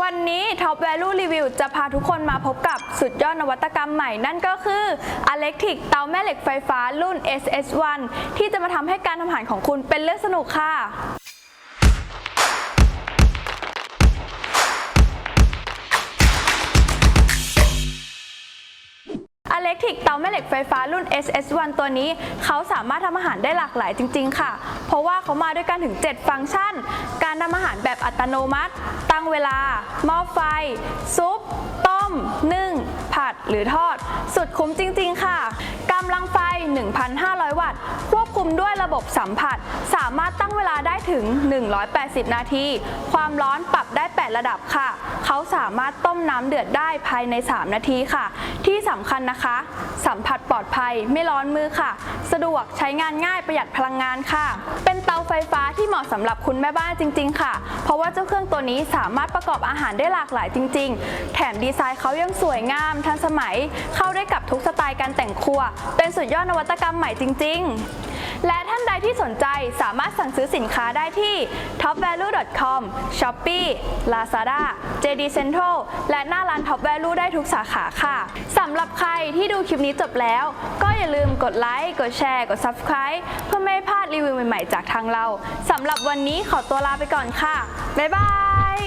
วันนี้ Top Value Review จะพาทุกคนมาพบกับสุดยอดนวัตกรรมใหม่นั่นก็คือ Electric เตาแม่เหล็กไฟฟ้ารุ่น SS1 ที่จะมาทำให้การทำอาหารของคุณเป็นเรื่องสนุกค่ะ เล็กทริกเตาแม่เหล็กไฟฟ้ารุ่น SS1 ตัวนี้ เขาสามารถทำอาหารได้หลากหลายจริง ๆ ค่ะ เพราะว่าเขามาด้วยกันถึง 7 ฟังก์ชัน การทำอาหารแบบอัตโนมัติ ตั้งเวลา หม้อไฟ ซุป ต้ม นึ่ง ผัดหรือทอด สุดคุ้มจริง ๆ ค่ะกำลังไฟ 1,500 วัตต์ควบคุ มด้วยระบบสัมผัส สามารถตั้งเวลาได้ถึง 180 นาที ความร้อนปรับได้ 8 ระดับค่ะ เขาสามารถต้มน้ำเดือดได้ภายใน 3 นาทีค่ะ ที่สำคัญนะคะ สัมผัสปลอดภัยไม่ร้อนมือค่ะ สะดวกใช้งานง่ายประหยัดพลังงานค่ะ เป็นเตาไฟฟ้าที่เหมาะสำหรับคุณแม่บ้านจริง ๆ ค่ะ เพราะว่าเจ้าเครื่องตัวนี้สามารถประกอบอาหารได้หลากหลายจริง ๆ แถมดีไซน์เขายังสวยงามทันสมัย เข้าได้กับทุกสไตล์การแต่งครัว เป็นสุดยอดนวัตกรรมใหม่จริง ๆ และท่านใดที่สนใจสามารถสั่งซื้อสินค้าได้ที่ topvalue.com shopee lazada JD Central และหน้าร้าน Top Value ได้ทุกสาขาค่ะสำหรับใครที่ดูคลิปนี้จบแล้ว ก็อย่าลืมกดไลค์ กดแชร์ กด Subscribe เพื่อไม่พลาดรีวิวใหม่ๆ จากทางเราสำหรับวันนี้ขอตัวลาไปก่อนค่ะ บ๊ายบาย